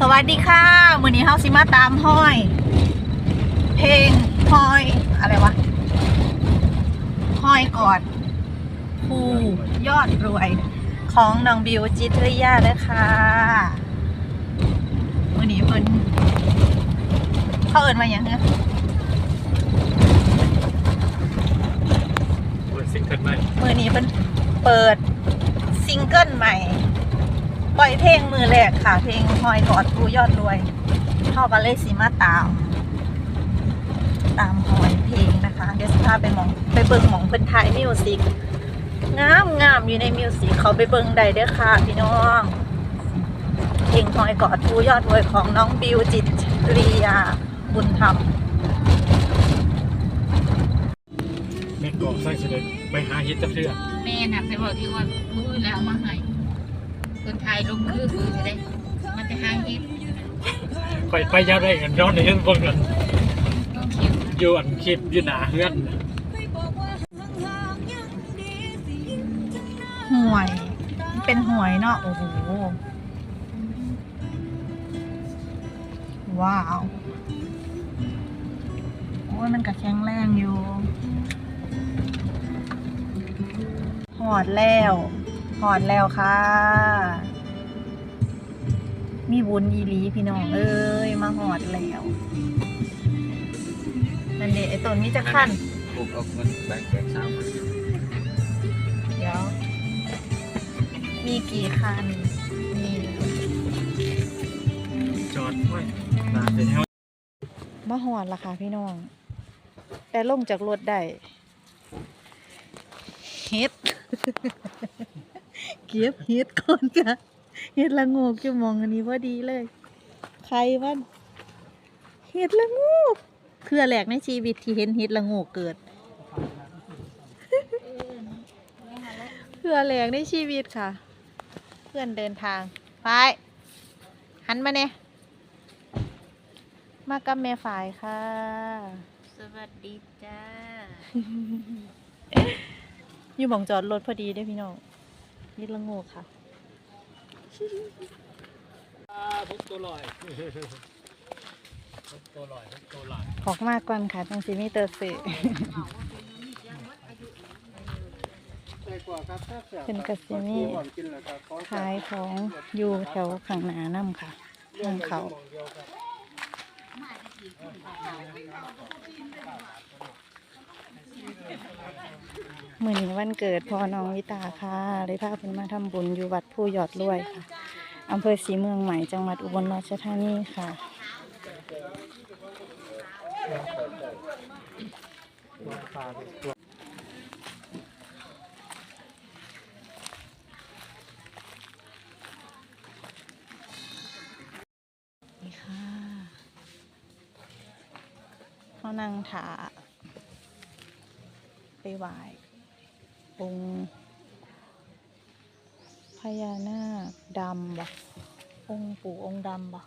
สวัสดีค่ะมือนี้เฮาสิมาตามห้อย เพลงห้อย อะไรวะห้อยกอดภูยอดรวย ของน้องบิวจิตริยาเด้อค่ะมือนี้เพิ่นเขาเอินมาอย่างเงี้ยเปิดซิงเกิลใหม่มือนี้เพิ่นเปิดซิงเกิลใหม่ ปล่อยเพลงมือแรกค่ะ เพลงห้อยกอดภูยอดรวยเขาก็เลยสิมาตาม ตามหอยเพลงนะคะ เดี๋ยวสิพาไปหมองไปเบิ่งหมองเพิ่นถ่ายมิวสิกงามงามอยู่ในมิวสิกเขาไปเบิ่งได้เด้อค่ะ พี่น้องเพลงหอยกอดภูยอดรวยของน้องบิวจิตรียาบุญธรรมแม่กอกใส่เสด็จไปหาเฮ็ดจับเชือกแม่น่ะไปบอกที่ว่ามือแล้วเอามาให้ คนไทยลงคือคือจะได้มันจะหาเฮ็ดไปไปยาวได้กันย้อนในเรื่องบนกันต้องเขียวอยู่อันคลิปอยู่หนาเฮือนห่วย เป็นห่วยเนาะโอ้โหว้าวโอ้ยมันกระแข็งแรงอยู่หอดแล้ว หอดแล้วค่ะ มีบุญอีหลีพี่น้องเอ้ยมาหอดแล้วนั่นเด็ไอต้นนี้จะขั้นปลูกออกมันแบ่งแบ่งสามเดี๋ยว มีกี่คันมีจอดไว้ตาเป็นเฮามาหอดละค่ะพี่น้อง แต่ลงจากรถได้เฮ็ด เก็บเฮ็ดก่อนค่ะเฮ็ดละโงกจะมองอันนี้พอดีเลย ใครวันเฮ็ดละโงกเพื่อแหลกในชีวิตที่เห็นเฮ็ดละโงกเกิดเพื่อแหลกในชีวิตค่ะ เพื่อนเดินทางไปหันมาเนี่ยมากับแม่ฝ่ายค่ะ สวัสดีจ้า อยู่หมองจอดรถพอดีเด้อพี่น้อง ยิดละโงกค่ะพุกตัวลอยพุกตัวลอยพุกตัวลอยออกมากก่อนค่ะจังสิมีเตอร์เสเป็นกสิมีขายของอยู่แถวข้างหน้าน้ำค่ะทางเขา มื่อนวันเกิดพ่อน้องวิตาค่ะเลยพาเพิ่นมาทำบุญอยู่วัดผู้ยอดรวยค่ะอำเภอศรีเมืองใหม่จังหวัดอุบลราชธานีค่ะนี่ค่ะเขานั่งถา ไปไหว้องค์พญานาคดำบ่องค์ปู่องค์ดำบ่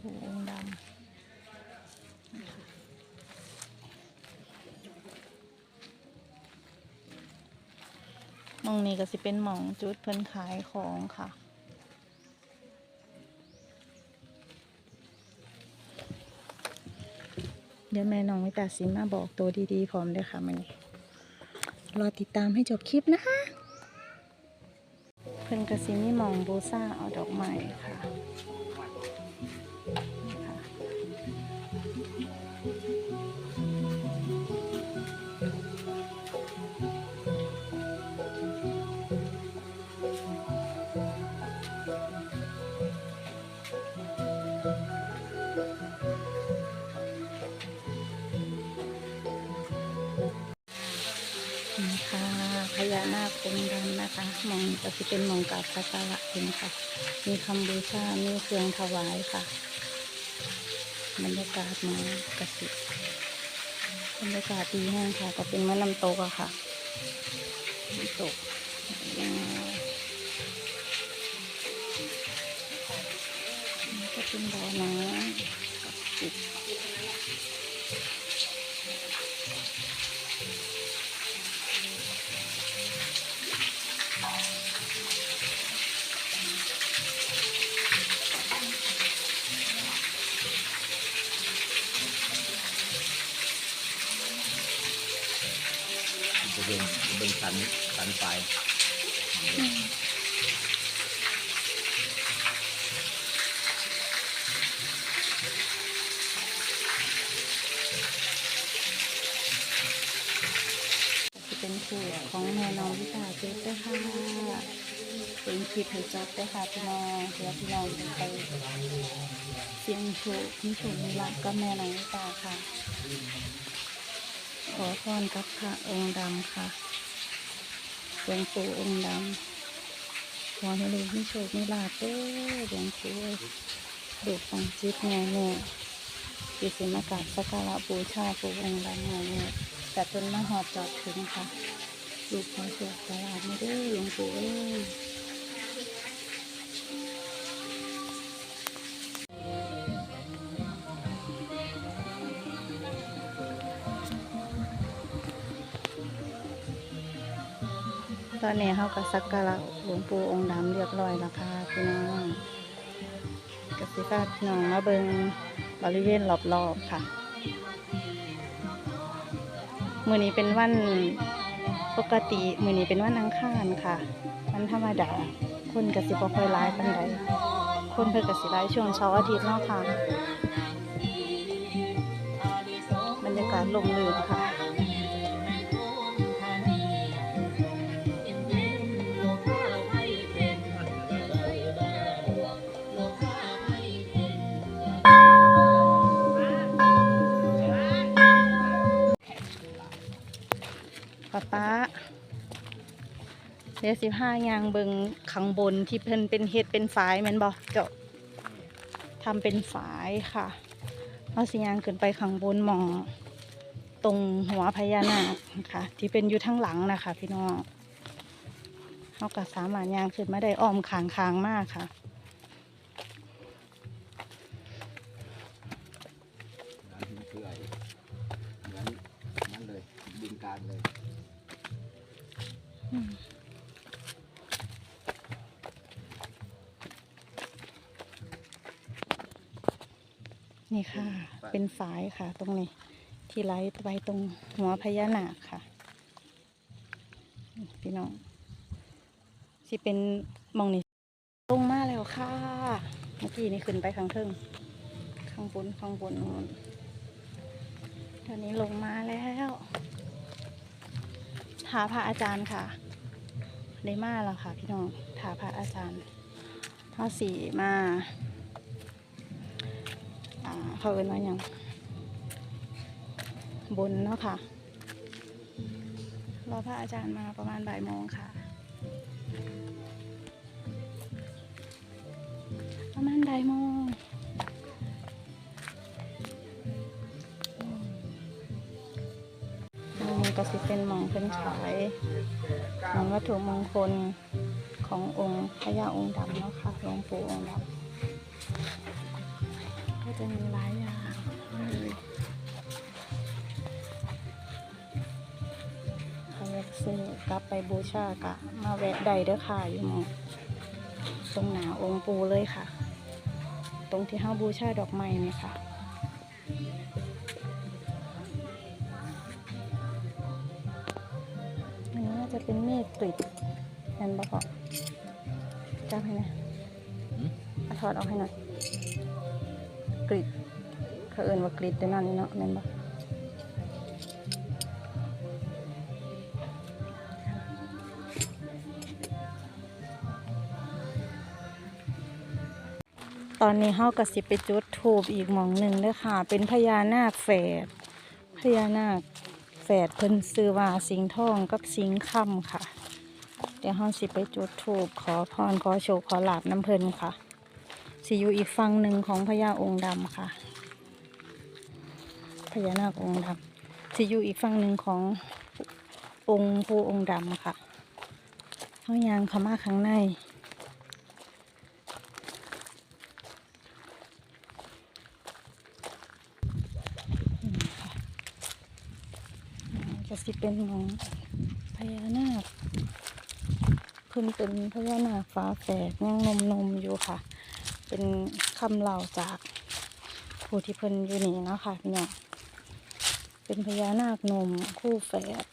ปู่องค์ดำมองนี้ก็สิเป็นหมองจุดเพิ่นขายของค่ะ เดี๋ยวแม่น้องวิตาสิมาบอกตัวดีๆพร้อมด้วยค่ะมันรอติดตามให้จบคลิปนะคะเพิ่นกระซิมีหมองบูซ่าเอาดอกไม้ค่ะ นาคงดำนะคะมองก็จะเป็นมองกราบสักการะเองค่ะ มีคำบูชา มีเครื่องถวายค่ะ บรรยากาศมากระสิบรรยากาศดีแห้งค่ะ ก็เป็นแม่น้ำตกอะค่ะน้ำตก จะเบิ่งเบิ่งสันสันไฟจะเป็นสูตรของแม่น้องพิตาเจ๊เจ้าค่ะเป็นคลิปให้จบเจ้าค่ะพี่น้องเดี๋ยวพี่น้องจะไปเสียงโชคมีโชคมีลาภกับแม่น้องพิตาค่ะ ขอพรกับพระองค์ดำค่ะหลวงปู่องค์ดำขอให้ลูกมีโชคมีลาภเด้อหลวงปู่ดูฟังจิตแม่แม่ดิสิมากราบสักการะบูชาปู่องค์ดำแม่แม่แต่จนมาหอดจอดถึงค่ะ ลูกขอโชคตลาดไม่ได้หลวงปู่เอ้ ยตอนนี้เขาก็สักการะหลวงปู่องค์ดำเรียบร้อยแล้วค่ะพี่น้องกสิฟ้าพี่น้องมาเบิงบริเวณรอบๆค่ะมือนี้เป็นวันปกติมือนี้เป็นวันอังคารค่ะวันธรรมดาคนกสิบค่อยร้ายปันใดคนเพิ่นกสิร้ายช่วงเช้าร์อาทิตย์เนาะค่ะ บรรยากาศลมลื่นค่ะ เดี๋ยวสิห้ายางเบิงข้างบนที่เพิ่นเป็นเฮ็ดเป็นฝายแม่นบ่เจ้าทำเป็นฝายค่ะเอาสิยางขึ้นไปข้างบนหมองตรงหัวพญานาคค่ะ ที่เป็นอยู่ทั้งหลังนะคะ พี่น้องเขาก็สามารถยางขึ้นมาได้อ้อมขางคางมากค่ะ นี่ค่ะ เป็นฝายค่ะ ตรงนี้ ที่ไล่ไปตรงหัวพญานาคค่ะ พี่น้องสิเป็นหมองนี้ลงมาแล้วค่ะ เมื่อกี้นี่ขึ้นไปข้างเทิงข้างบนข้างบนนู่นตอนนี้ลงมาแล้วหาพระอาจารย์ค่ะได้มาแล้วค่ะ พี่น้องหาพระอาจารย์เท่าสีมาอ่า เขาเอินว่าอย่างบนเนาะค่ะ รอพระอาจารย์มาประมาณบ่ายโมงค่ะ ประมาณบ่ายโมงอืมก็สิเป็นหมองเป็นขายหมองวัตถุมงคลขององค์พญาองค์ดำเนาะค่ะหลวงปู่องค์ดำ จะมีหลายอย่างเลยใครอยากซื้อกลับไปบูชากะ มาแวะใดเด้อค่ะอยู่หมองตรงหนาองค์ปูเลยค่ะ ตรงที่ห้าบูชาดอกไม้เนี่ยค่ะอันนี้น่าจะเป็นเมฆกริดนั่นบ่พอจับให้หนะเอาถอดออกให้หน่อย กริดเขาเอินว่ากริดแต่นั่นนี่เนาะแม่นบ่ตอนนี้เฮาก็สิไปจุดทูบอีกหมองหนึ่งเด้อค่ะ เป็นพญานาคแฝดพญานาคแฝดเพิ่นซื้อว่าสิงทองกับสิงค่ำค่ะ เดี๋ยวเฮาสิไปจุดทูบขอพรขอโชคขอลาบน้ำเพิ่นค่ะ สิอยู่อีกฝั่งหนึ่งของพญาองค์ดำค่ะ พญานาคองค์ดำสิอยู่อีกฝั่งหนึ่งขององค์ผู้องค์ดำค่ะเขายางเขามาข้างในอืมค่ะอืมก็สิเป็นของพญานาคเพิ่นเป็นพญานาคฟ้าแฝดยังนมนมอยู่ค่ะ เป็นคำเล่าจากผู้ที่เพิ่นอยู่นี่เนาะค่ะพี่น้องเป็นพญานาคนมคู่แฝด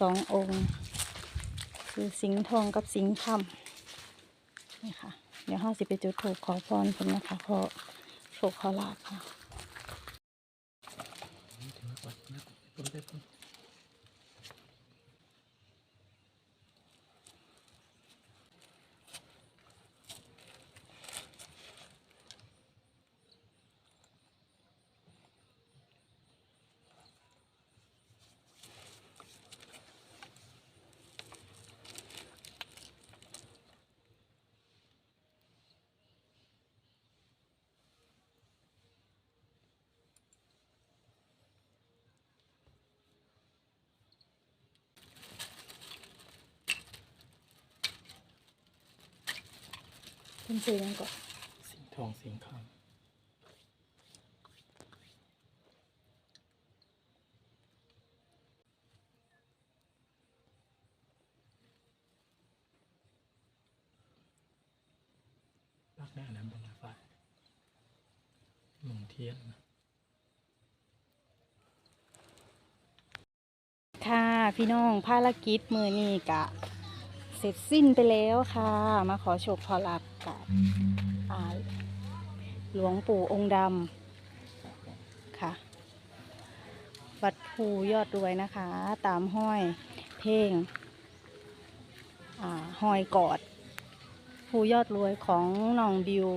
สององค์ คือสิงห์ทองกับสิงห์คำนี่ค่ะ เดี๋ยวห้าสิบไปจุดถูกขอพรกันนะคะขอโชคขอลาบค่ะ เป็นสื่อยังก่อนสิงห์ทองสิงห์คำปักแน่นะบนไฟหมุนเทียนนะ ค่ะพี่น้องภารกิจมือนี้กะ เสร็จสิ้นไปแล้วค่ะ มาขอโชคขอลาบ กับอ่าหลวงปู่องค์ดำค่ะ วัดภูยอดรวยนะคะ ตามห้อยเพลงอ่าห้อยกอด ภูยอดรวยของน้องบิว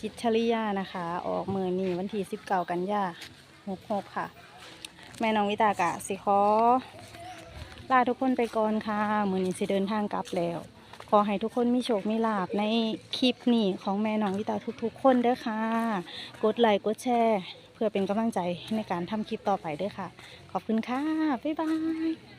จิตรชริยานะคะ ออกมือนี้วันที่19กันยา66ค่ะ แม่น้องวิตากะสิขอลาทุกคนไปก่อนค่ะ มือนี้สิเดินทางกลับแล้ว ขอให้ทุกคนมีโชคมีลาบในคลิปนี้ของแม่น้องวิตาทุกๆ คนเด้อค่ะ กดไลค์กดแชร์ เพื่อเป็นกำลังใจในการทำคลิปต่อไปเด้อค่ะ ขอบคุณค่ะ บ๊ายบาย